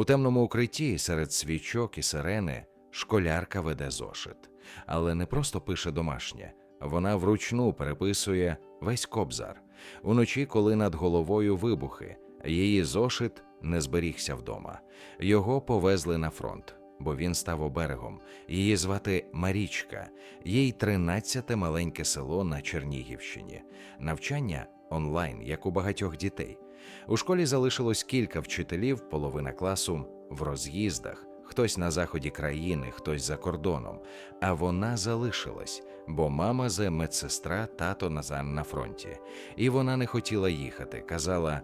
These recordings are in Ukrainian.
У темному укритті серед свічок і сирени школярка веде зошит, але не просто пише домашнє, вона вручну переписує весь кобзар. Уночі, коли над головою вибухи, її зошит не зберігся вдома. Його повезли на фронт, бо він став оберегом. Її звати Марічка, їй 13 маленьке село на Чернігівщині. Навчання онлайн, як у багатьох дітей. У школі залишилось кілька вчителів, половина класу в роз'їздах, хтось на заході країни, хтось за кордоном. А вона залишилась, бо мама зе медсестра, тато Назар на фронті. І вона не хотіла їхати. Казала: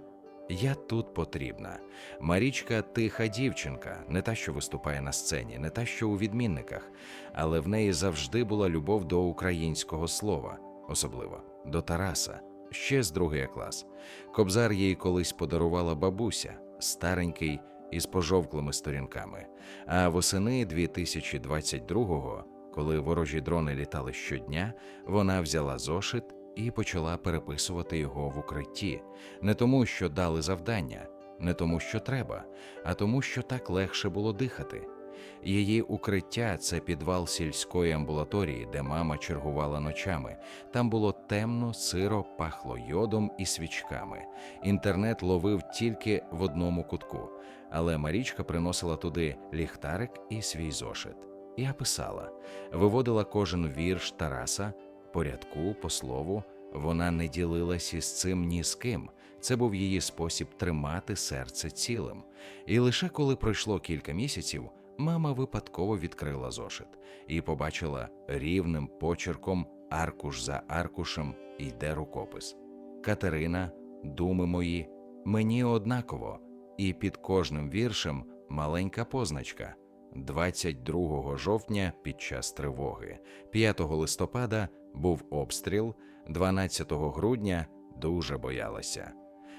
Я тут потрібна. Марічка тиха дівчинка, не та, що виступає на сцені, не та, що у відмінниках, але в неї завжди була любов до українського слова, особливо до Тараса, ще з другий клас. Кобзар їй колись подарувала бабуся, старенький із пожовклими сторінками. А восени 2022-го, коли ворожі дрони літали щодня, вона взяла зошит і почала переписувати його в укритті, не тому, що дали завдання, не тому, що треба, а тому, що так легше було дихати. Її укриття це підвал сільської амбулаторії, де мама чергувала ночами. Там було темно, сиро, пахло йодом і свічками. Інтернет ловив тільки в одному кутку, але Марічка приносила туди ліхтарик і свій зошит. Я писала, виводила кожен вірш Тараса по рядку, по слову. Вона не ділилась із цим ні з ким. Це був її спосіб тримати серце цілим. І лише коли пройшло кілька місяців, мама випадково відкрила зошит і побачила рівним почерком аркуш за аркушем йде рукопис. Катерина, думи мої, мені однаково, і під кожним віршем маленька позначка. 22 жовтня під час тривоги, 5 листопада був обстріл, 12 грудня дуже боялася.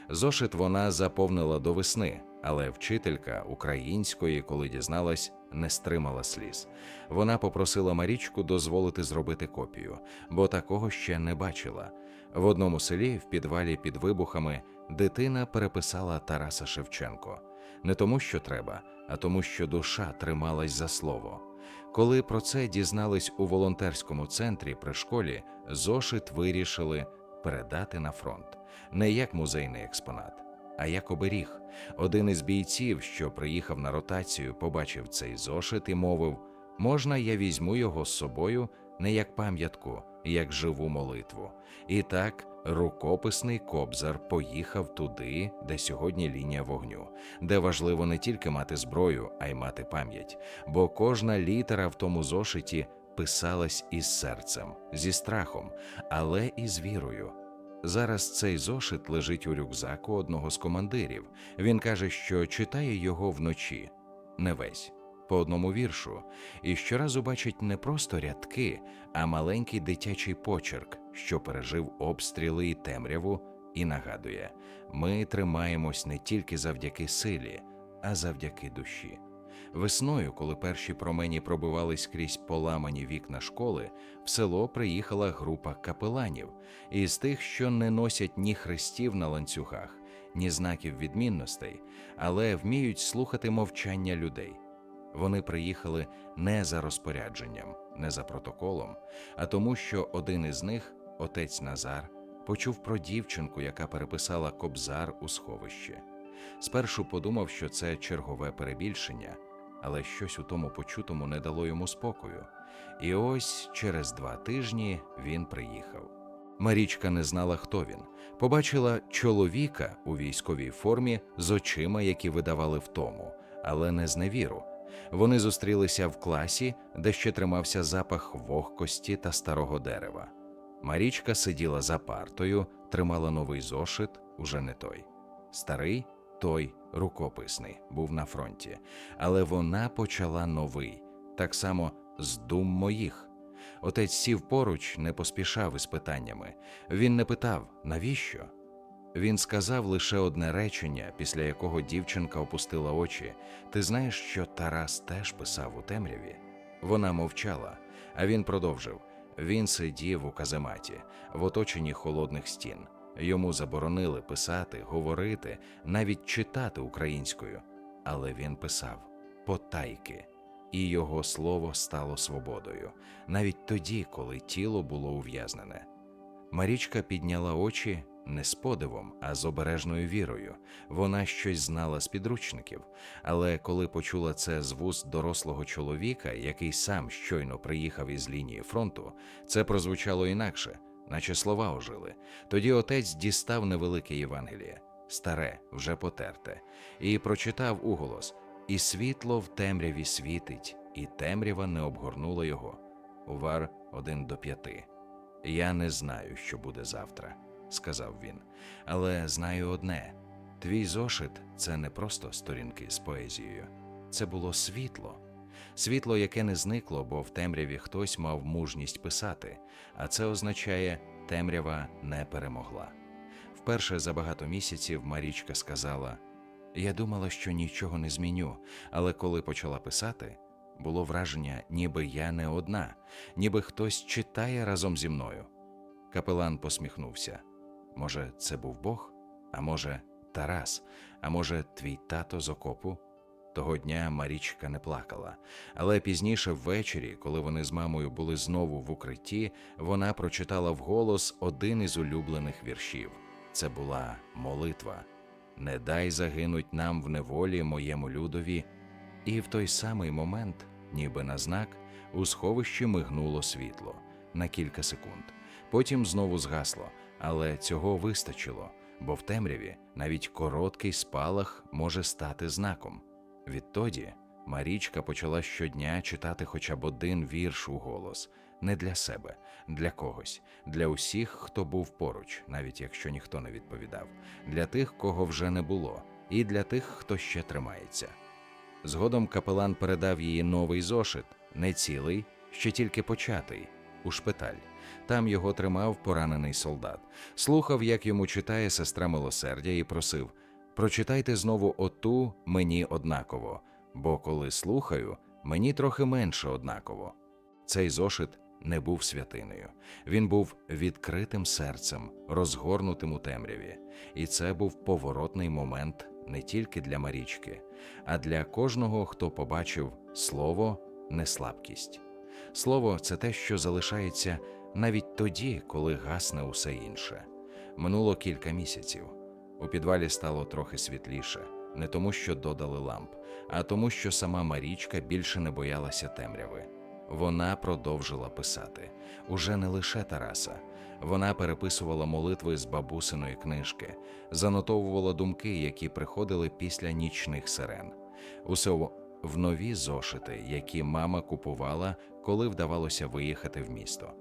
Зошит вона заповнила до весни, але вчителька української, коли дізналась, не стримала сліз. Вона попросила Марічку дозволити зробити копію, бо такого ще не бачила. В одному селі, в підвалі під вибухами, дитина переписала Тараса Шевченко не тому, що треба, а тому, що душа трималась за слово. Коли про це дізнались у волонтерському центрі при школі, зошит вирішили передати на фронт не як музейний експонат, а як оберіг. Один із бійців, що приїхав на ротацію, побачив цей зошит і мовив: можна, я візьму його з собою не як пам'ятку, як живу молитву. І так рукописний кобзар поїхав туди, де сьогодні лінія вогню, де важливо не тільки мати зброю, а й мати пам'ять, бо кожна літера в тому зошиті писалась із серцем, зі страхом, але і з вірою. Зараз цей зошит лежить у рюкзаку одного з командирів. Він каже, що читає його вночі, не весь, по одному віршу, і щоразу бачить не просто рядки, а маленький дитячий почерк, що пережив обстріли і темряву, і нагадує: ми тримаємось не тільки завдяки силі, а завдяки душі. Весною, коли перші промені пробивались крізь поламані вікна школи, в село приїхала група капеланів із тих, що не носять ні хрестів на ланцюгах, ні знаків відмінностей, але вміють слухати мовчання людей. Вони приїхали не за розпорядженням, не за протоколом, а тому, що один із них, отець Назар, почув про дівчинку, яка переписала кобзар у сховище. Спершу подумав, що це чергове перебільшення, але щось у тому почутому не дало йому спокою. І ось через два тижні він приїхав. Марічка не знала, хто він. Побачила чоловіка у військовій формі з очима, які видавали втому, але не зневіру. Вони зустрілися в класі, де ще тримався запах вогкості та старого дерева. Марічка сиділа за партою, тримала новий зошит, уже не той. Старий, той рукописний, був на фронті, але вона почала новий, так само з дум моїх. Отець сів поруч, не поспішав із питаннями. Він не питав, навіщо? Він сказав лише одне речення, після якого дівчинка опустила очі. Ти знаєш, що Тарас теж писав у темряві? Вона мовчала, а він продовжив. Він сидів у казематі, в оточенні холодних стін. Йому заборонили писати, говорити, навіть читати українською. але він писав потайки, і його слово стало свободою, навіть тоді, коли тіло було ув'язнене. Марічка підняла очі не з подивом, а з обережною вірою. Вона щось знала з підручників, але коли почула це з вуст дорослого чоловіка, який сам щойно приїхав із лінії фронту, це прозвучало інакше, наче слова ожили. Тоді отець дістав невелике Євангеліє, старе, вже потерте, і прочитав уголос: І світло в темряві світить, і темрява не обгорнула його. Увар 1 до 5. Я не знаю, що буде завтра, сказав він, але знаю одне: твій зошит це не просто сторінки з поезією, це було світло. Світло, яке не зникло, бо в темряві хтось мав мужність писати, а це означає, темрява не перемогла. Вперше за багато місяців Марічка сказала: Я думала, що нічого не зміню, але коли почала писати, було враження, ніби я не одна, ніби хтось читає разом зі мною. Капелан посміхнувся. Може, це був Бог? А може, Тарас, а може, твій тато з окопу? Того дня Марічка не плакала, але пізніше ввечері, коли вони з мамою були знову в укритті, вона прочитала вголос один із улюблених віршів. Це була молитва. Не дай загинуть нам в неволі моєму людові. І в той самий момент, ніби на знак, у сховищі мигнуло світло на кілька секунд. Потім знову згасло, але цього вистачило, бо в темряві навіть короткий спалах може стати знаком. Відтоді Марічка почала щодня читати хоча б один вірш у голос, не для себе, для когось, для усіх, хто був поруч, навіть якщо ніхто не відповідав, для тих, кого вже не було, і для тих, хто ще тримається. Згодом капелан передав їй новий зошит, не цілий, ще тільки початий, у шпиталь. Там його тримав поранений солдат, слухав, як йому читає сестра милосердя, і просив: прочитайте знову оту мені однаково, бо коли слухаю, мені трохи менше однаково. Цей зошит не був святиною. Він був відкритим серцем, розгорнутим у темряві, і це був поворотний момент не тільки для Марічки, а для кожного, хто побачив слово не слабкість. Слово це те, що залишається навіть тоді, коли гасне усе інше. Минуло кілька місяців. У підвалі стало трохи світліше, не тому, що додали ламп, а тому, що сама Марічка більше не боялася темряви. Вона продовжила писати уже не лише Тараса. Вона переписувала молитви з бабусиної книжки, занотовувала думки, які приходили після нічних сирен. Усе в- нові зошити, які мама купувала, коли вдавалося виїхати в місто.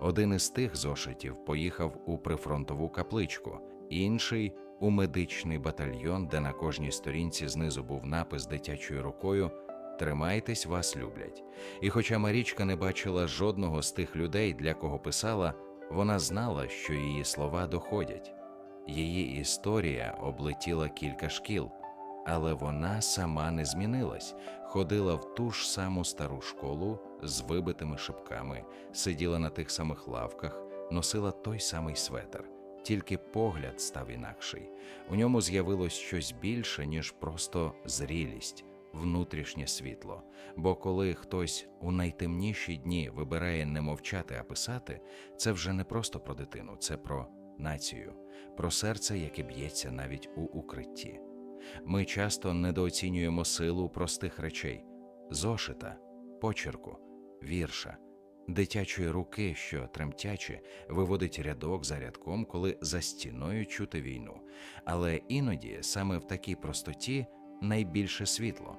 Один із тих зошитів поїхав у прифронтову капличку, інший у медичний батальйон, де на кожній сторінці знизу був напис дитячою рукою Тримайтесь, вас люблять. І хоча Марічка не бачила жодного з тих людей, для кого писала, вона знала, що її слова доходять. Її історія облетіла кілька шкіл, але вона сама не змінилась, ходила в ту ж саму стару школу з вибитими шибками, сиділа на тих самих лавках, носила той самий светр. Тільки погляд став інакший. У ньому з'явилось щось більше, ніж просто зрілість, внутрішнє світло. Бо коли хтось у найтемніші дні вибирає не мовчати, а писати, це вже не просто про дитину, це про націю, про серце, яке б'ється навіть у укритті. Ми часто недооцінюємо силу простих речей зошита, почерку, вірша, дитячої руки, що тремтяче виводить рядок за рядком, коли за стіною чути війну. Але іноді саме в такій простоті найбільше світло,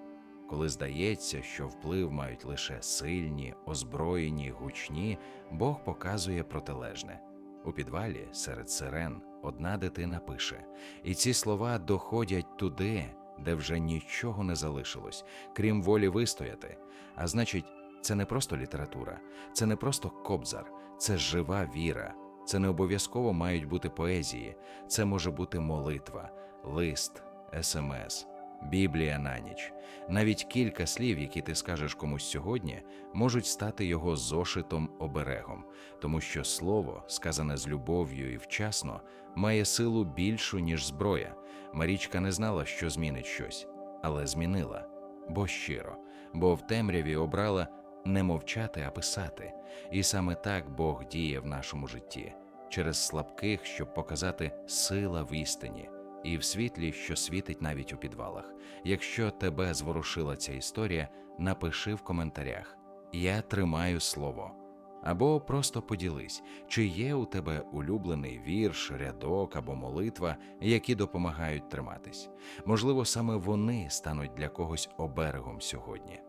коли здається, що вплив мають лише сильні, озброєні, гучні, Бог показує протилежне. У підвалі серед сирен одна дитина пише, і ці слова доходять туди, де вже нічого не залишилось, крім волі вистояти. А значить, це не просто література, це не просто кобзар, це жива віра. Це не обов'язково мають бути поезії, це може бути молитва, лист, смс, Біблія на ніч. Навіть кілька слів, які ти скажеш комусь сьогодні, можуть стати його зошитом оберегом, тому що слово, сказане з любов'ю і вчасно, має силу більшу, ніж зброя. Марічка не знала, що змінить щось, але змінила, бо щиро, бо в темряві обрала не мовчати, а писати. І саме так Бог діє в нашому житті через слабких, щоб показати сила в істині, і в світлі, що світить навіть у підвалах. Якщо тебе зворушила ця історія, напиши в коментарях: Я тримаю слово. Або просто поділись, чи є у тебе улюблений вірш, рядок або молитва, які допомагають триматись. Можливо, саме вони стануть для когось оберегом сьогодні.